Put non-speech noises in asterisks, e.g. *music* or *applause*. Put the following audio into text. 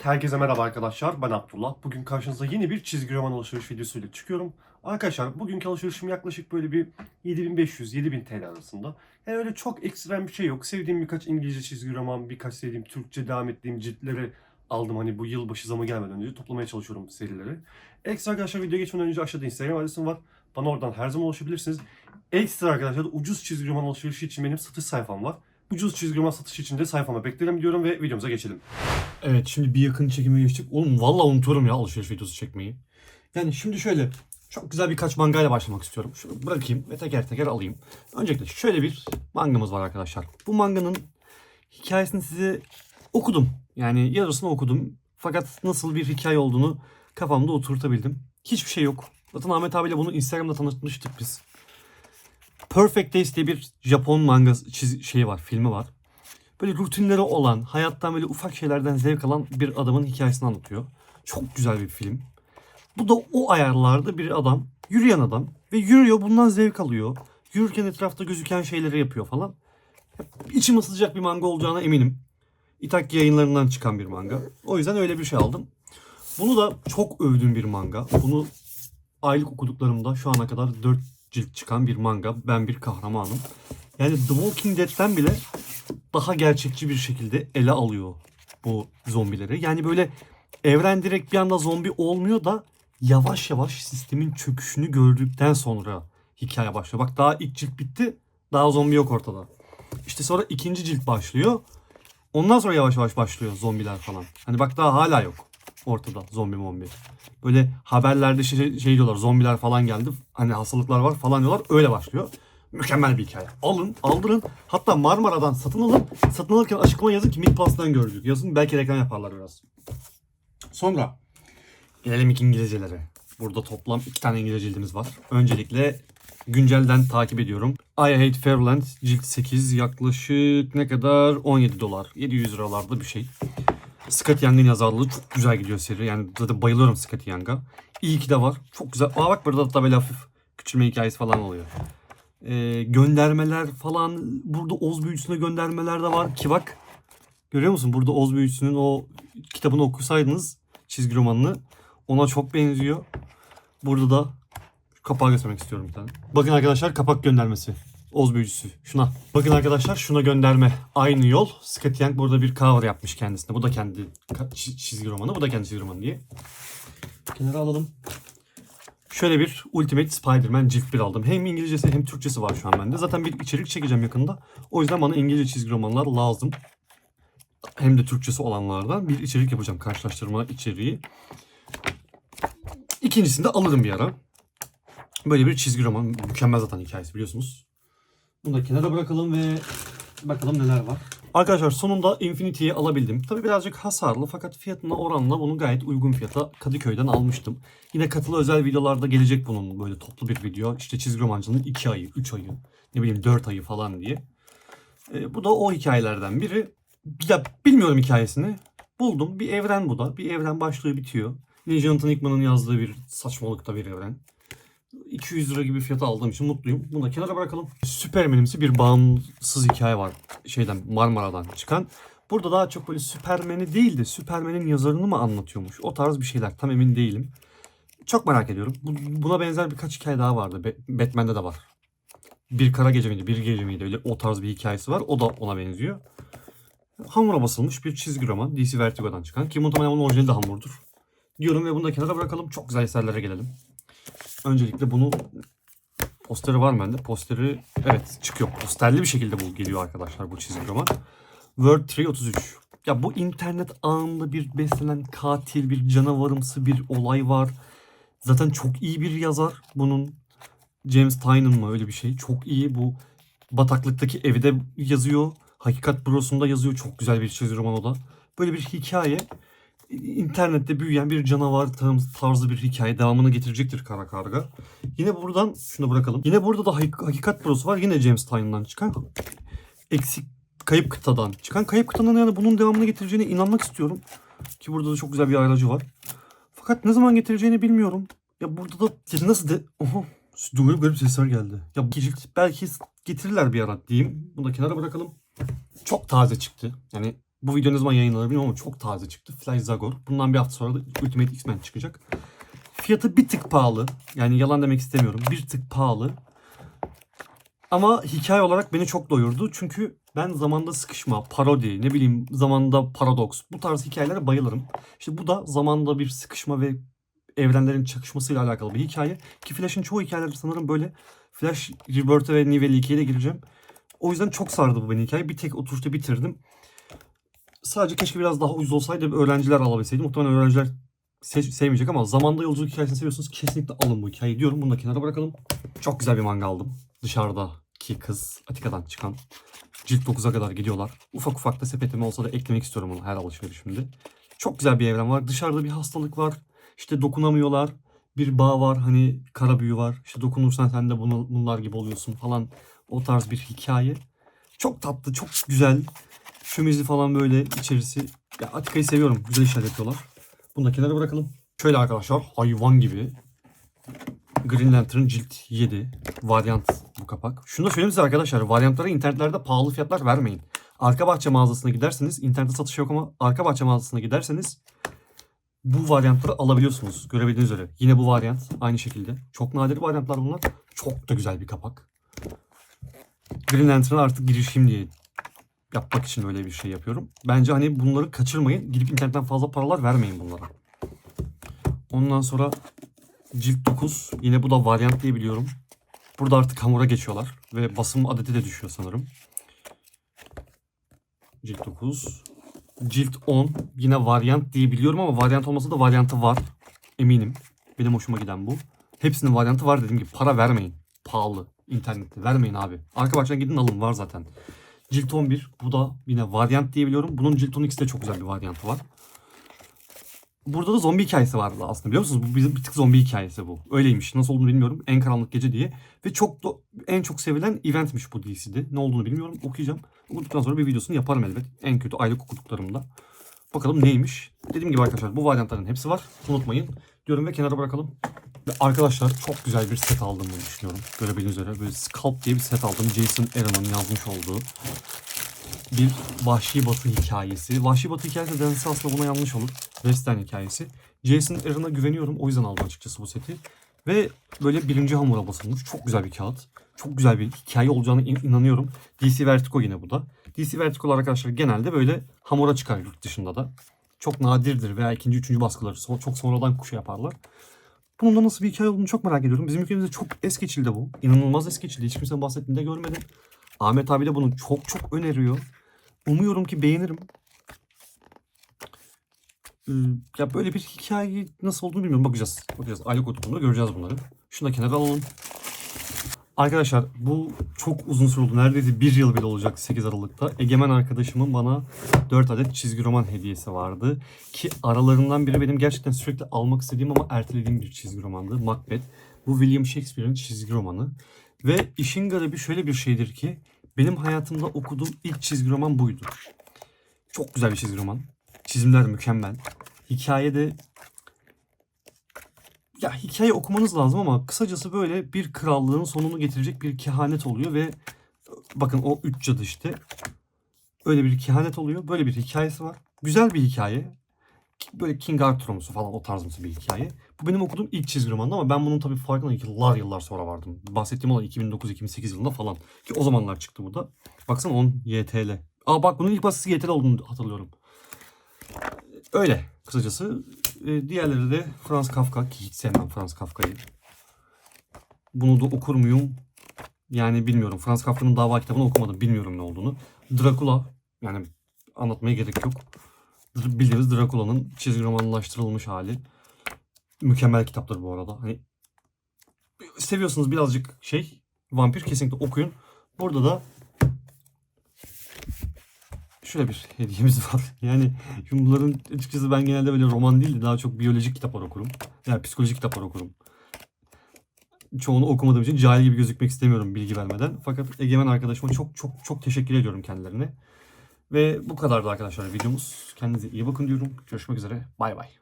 Evet, herkese merhaba arkadaşlar. Ben Abdullah. Bugün karşınıza yeni bir çizgi roman alışveriş videosuyla çıkıyorum. Arkadaşlar, bugünkü alışverişim yaklaşık böyle bir 7500-7000 TL arasında. Yani öyle çok ekstrem bir şey yok. Sevdiğim birkaç İngilizce çizgi roman, birkaç sevdiğim Türkçe devam ettiğim ciltleri aldım. Hani bu yılbaşı zamı gelmeden önce toplamaya çalışıyorum serileri. Ekstra arkadaşlar videoya geçmeden önce aşağıda Instagram adresim var. Bana oradan her zaman ulaşabilirsiniz. Ekstra arkadaşlar da ucuz çizgi roman alışverişi için benim satış sayfam var. Ucuz çizgi roman satışı için de sayfama beklerim diyorum ve videomuza geçelim. Evet şimdi bir yakın çekime geçtik. Oğlum valla unutuyorum ya alışveriş videosu çekmeyi. Yani şimdi şöyle çok güzel birkaç mangayla başlamak istiyorum. Şunu bırakayım ve teker teker alayım. Öncelikle şöyle bir mangamız var arkadaşlar. Bu manganın hikayesini size okudum. Yani yarısını okudum. Fakat nasıl bir hikaye olduğunu kafamda oturtabildim. Hiçbir şey yok. Zaten Ahmet abiyle bunu Instagram'da tanışmıştık biz. Perfect Days diye bir Japon manga çiz şeyi var, filmi var. Böyle rutinleri olan, hayattan böyle ufak şeylerden zevk alan bir adamın hikayesini anlatıyor. Çok güzel bir film. Bu da o ayarlarda bir adam, yürüyen adam ve yürüyor bundan zevk alıyor. Yürürken etrafta gözüken şeyleri yapıyor falan. İçim ısıtacak bir manga olacağına eminim. İtaki yayınlarından çıkan bir manga. O yüzden öyle bir şey aldım. Bunu da çok övdüğüm bir manga. Bunu aylık okuduklarımda şu ana kadar 4 cilt çıkan bir manga. Ben bir kahramanım. Yani The Walking Dead'ten bile daha gerçekçi bir şekilde ele alıyor bu zombileri. Yani böyle evren direkt bir anda zombi olmuyor da yavaş yavaş sistemin çöküşünü gördükten sonra hikaye başlıyor. Bak daha ilk cilt bitti. Daha zombi yok ortada. İşte sonra ikinci cilt başlıyor. Ondan sonra yavaş yavaş başlıyor zombiler falan. Hani bak daha hala yok ortada zombi mombi. Böyle haberlerde şey, şey diyorlar zombiler falan geldi. Hani hastalıklar var falan diyorlar. Öyle başlıyor. Mükemmel bir hikaye. Alın, aldırın. Hatta Marmara'dan satın alın. Satın alırken açıklama yazın ki Mid Plus'tan gördük. Yazın belki reklam yaparlar biraz. Sonra gelelim İngilizcelere. Burada toplam iki tane İngilizce cildimiz var. Öncelikle güncelden takip ediyorum. I Hate Fairyland cilt 8 yaklaşık ne kadar 17 dolar. 700 liralarda bir şey. Scott Young'ın yazarlığı çok güzel gidiyor seri. Yani zaten bayılıyorum Scott Young'a. İyi ki de var. Çok güzel. Aa bak burada da böyle hafif küçülme hikayesi falan oluyor. Ee, göndermeler falan. Burada Oz Büyücüsü'ne göndermeler de var. Ki bak görüyor musun? Burada Oz Büyücüsü'nün o kitabını okusaydınız çizgi romanını ona çok benziyor. Burada da kapağı göstermek istiyorum bir tane. Bakın arkadaşlar kapak göndermesi. Oz büyücüsü. Şuna. Bakın arkadaşlar şuna gönderme. Aynı yol. Scott Young burada bir cover yapmış kendisine. Bu da kendi çizgi romanı. Bu da kendi çizgi romanı diye. Kenara alalım. Şöyle bir Ultimate Spider-Man cilt bir aldım. Hem İngilizcesi hem Türkçesi var şu an bende. Zaten bir içerik çekeceğim yakında. O yüzden bana İngilizce çizgi romanlar lazım. Hem de Türkçesi olanlardan bir içerik yapacağım. Karşılaştırma içeriği. İkincisini de alırım bir ara. Böyle bir çizgi roman. Mükemmel zaten hikayesi biliyorsunuz. Bunu da kenara bırakalım ve bakalım neler var. Arkadaşlar sonunda Infinity'yi alabildim. Tabi birazcık hasarlı fakat fiyatına oranla bunu gayet uygun fiyata Kadıköy'den almıştım. Yine katılı özel videolarda gelecek bunun böyle toplu bir video. İşte çizgi romancının 2 ayı, 3 ayı, ne bileyim 4 ayı falan diye. Ee, bu da o hikayelerden biri. Ya bilmiyorum hikayesini. Buldum. Bir evren bu da. Bir evren başlıyor bitiyor. Yine Jonathan Hickman'ın yazdığı bir saçmalıkta bir evren. 200 lira gibi fiyata aldığım için mutluyum. Bunu da kenara bırakalım. Süpermenimsi bir bağımsız hikaye var. Şeyden Marmara'dan çıkan. Burada daha çok böyle Süpermen'i değil de Süpermen'in yazarını mı anlatıyormuş? O tarz bir şeyler. Tam emin değilim. Çok merak ediyorum. Bu- Buna benzer birkaç hikaye daha vardı. Batman'de de var. Bir kara gece miydi, bir gece miydi? Öyle o tarz bir hikayesi var. O da ona benziyor. Hamura basılmış bir çizgi roman. DC Vertigo'dan çıkan. Ki muhtemelen onun orijinali de hamurdur. Diyorum ve bunu da kenara bırakalım. Çok güzel eserlere gelelim. Öncelikle bunu posteri var mı bende? Posteri evet çıkıyor. Posterli bir şekilde bu geliyor arkadaşlar bu çizgi roman. Word 333. Ya bu internet ağında bir beslenen katil, bir canavarımsı bir olay var. Zaten çok iyi bir yazar bunun. James Tynion mı öyle bir şey. Çok iyi bu bataklıktaki evi de yazıyor. Hakikat Bürosu'nda yazıyor. Çok güzel bir çizgi roman o da. Böyle bir hikaye internette büyüyen bir canavar tarz- tarzı bir hikaye devamını getirecektir kara karga. Yine buradan şunu bırakalım. Yine burada da Hak- Hakikat Bürosu var. Yine James Tynion'dan çıkan eksik kayıp kıtadan çıkan kayıp kıtanın yani bunun devamını getireceğine inanmak istiyorum. Ki burada da çok güzel bir ayracı var. Fakat ne zaman getireceğini bilmiyorum. Ya burada da ya nasıl de... Oha. Garip garip sesler geldi. Ya belki getirirler bir ara diyeyim. Bunu da kenara bırakalım. Çok taze çıktı. Yani Bu video ne zaman yayınlanır ama çok taze çıktı. Flash Zagor. Bundan bir hafta sonra da Ultimate X-Men çıkacak. Fiyatı bir tık pahalı. Yani yalan demek istemiyorum. Bir tık pahalı. Ama hikaye olarak beni çok doyurdu. Çünkü ben zamanda sıkışma, parodi, ne bileyim zamanda paradoks bu tarz hikayelere bayılırım. İşte bu da zamanda bir sıkışma ve evrenlerin çakışmasıyla alakalı bir hikaye. Ki Flash'ın çoğu hikayeleri sanırım böyle Flash, Rebirth'e ve Nivelle 2'ye de gireceğim. O yüzden çok sardı bu beni hikaye. Bir tek oturuşta bitirdim. Sadece keşke biraz daha ucuz olsaydı öğrenciler alabilseydi. Muhtemelen öğrenciler se- sevmeyecek ama zamanda yolculuk hikayesini seviyorsanız kesinlikle alın bu hikayeyi diyorum. Bunu da kenara bırakalım. Çok güzel bir manga aldım. Dışarıdaki kız Atika'dan çıkan. Cilt 9'a kadar gidiyorlar. Ufak ufak da sepetime olsa da eklemek istiyorum bunu her alışverişimde. Çok güzel bir evren var. Dışarıda bir hastalık var. İşte dokunamıyorlar. Bir bağ var. Hani kara büyü var. İşte dokunursan sen de bunu, bunlar gibi oluyorsun falan. O tarz bir hikaye. Çok tatlı, çok güzel. Şömizli falan böyle içerisi. Ya Atika'yı seviyorum. Güzel işler yapıyorlar. Bunu da kenara bırakalım. Şöyle arkadaşlar hayvan gibi Green Lantern cilt 7 varyant bu kapak. Şunu da söyleyeyim size arkadaşlar. Varyantlara internetlerde pahalı fiyatlar vermeyin. Arka bahçe mağazasına giderseniz internette satış yok ama arka bahçe mağazasına giderseniz bu varyantları alabiliyorsunuz. Görebildiğiniz üzere. Yine bu varyant aynı şekilde. Çok nadir varyantlar bunlar. Çok da güzel bir kapak. Green Lantern'a artık girişeyim diye yapmak için öyle bir şey yapıyorum. Bence hani bunları kaçırmayın. Gidip internetten fazla paralar vermeyin bunlara. Ondan sonra cilt 9. Yine bu da varyant diye biliyorum. Burada artık hamura geçiyorlar. Ve basım adeti de düşüyor sanırım. Cilt 9. Cilt 10. Yine varyant diye biliyorum ama varyant olmasa da varyantı var. Eminim. Benim hoşuma giden bu. Hepsinin varyantı var dediğim gibi. Para vermeyin. Pahalı. İnternette. Vermeyin abi. Arka bahçeden gidin alın. Var zaten. Cilt 11. Bu da yine varyant diye biliyorum. Bunun Cilt 12'de çok güzel bir varyantı var. Burada da zombi hikayesi vardı aslında biliyor musunuz? Bu bizim bir tık zombi hikayesi bu. Öyleymiş. Nasıl olduğunu bilmiyorum. En karanlık gece diye. Ve çok da en çok sevilen eventmiş bu DC'de. Ne olduğunu bilmiyorum. Okuyacağım. Okuduktan sonra bir videosunu yaparım elbet. En kötü aylık okuduklarımda. Bakalım neymiş. Dediğim gibi arkadaşlar bu varyantların hepsi var. Unutmayın. Diyorum ve kenara bırakalım. Ve arkadaşlar çok güzel bir set aldım bunu düşünüyorum. Görebildiğiniz üzere böyle Scalp diye bir set aldım. Jason Aaron'ın yazmış olduğu bir Vahşi Batı hikayesi. Vahşi Batı hikayesi denilse aslında buna yanlış olur. Western hikayesi. Jason Aaron'a güveniyorum. O yüzden aldım açıkçası bu seti. Ve böyle birinci hamura basılmış. Çok güzel bir kağıt. Çok güzel bir hikaye olacağına in- inanıyorum. DC Vertigo yine bu da. DC Vertigo'lar arkadaşlar genelde böyle hamura çıkar yurt dışında da. Çok nadirdir veya ikinci, üçüncü baskıları çok sonradan kuşa yaparlar. Bunun da nasıl bir hikaye olduğunu çok merak ediyorum. Bizim ülkemizde çok es geçildi bu. İnanılmaz es geçildi. Hiç kimsenin bahsettiğini de görmedim. Ahmet abi de bunu çok çok öneriyor. Umuyorum ki beğenirim. Ee, Ya böyle bir hikaye nasıl olduğunu bilmiyorum. Bakacağız. Bakacağız. Aylık oturumda göreceğiz bunları. Şunu da kenara alalım. Arkadaşlar bu çok uzun süre oldu. Neredeyse bir yıl bile olacak 8 Aralık'ta. Egemen arkadaşımın bana 4 adet çizgi roman hediyesi vardı. Ki aralarından biri benim gerçekten sürekli almak istediğim ama ertelediğim bir çizgi romandı. Macbeth. Bu William Shakespeare'in çizgi romanı. Ve işin garibi şöyle bir şeydir ki benim hayatımda okuduğum ilk çizgi roman buydu. Çok güzel bir çizgi roman. Çizimler mükemmel. Hikaye de ya hikaye okumanız lazım ama kısacası böyle bir krallığın sonunu getirecek bir kehanet oluyor ve bakın o üç cadı işte. Öyle bir kehanet oluyor. Böyle bir hikayesi var. Güzel bir hikaye. Böyle King Arthur'umsu falan o tarzımsı bir hikaye. Bu benim okuduğum ilk çizgi romandı ama ben bunun tabii farkına yıllar yıllar sonra vardım. Bahsettiğim olay 2009-2008 yılında falan. Ki o zamanlar çıktı bu da. Baksana 10 YTL. Aa bak bunun ilk baskısı YTL olduğunu hatırlıyorum. Öyle kısacası. Ee, diğerleri de Franz Kafka ki hiç sevmem Franz Kafka'yı. Bunu da okur muyum? Yani bilmiyorum. Franz Kafka'nın dava kitabını okumadım. Bilmiyorum ne olduğunu. Dracula yani anlatmaya gerek yok. Dr- Bildiğimiz Dracula'nın çizgi romanlaştırılmış hali. Mükemmel kitaptır bu arada. Hani seviyorsunuz birazcık şey vampir kesinlikle okuyun. Burada da şöyle bir hediyemiz *laughs* var. Yani bunların açıkçası ben genelde böyle roman değil de daha çok biyolojik kitaplar okurum. Yani psikolojik kitaplar okurum. Çoğunu okumadığım için cahil gibi gözükmek istemiyorum bilgi vermeden. Fakat Egemen arkadaşıma çok çok çok teşekkür ediyorum kendilerine. Ve bu kadardı arkadaşlar videomuz. Kendinize iyi bakın diyorum. Görüşmek üzere. Bay bay.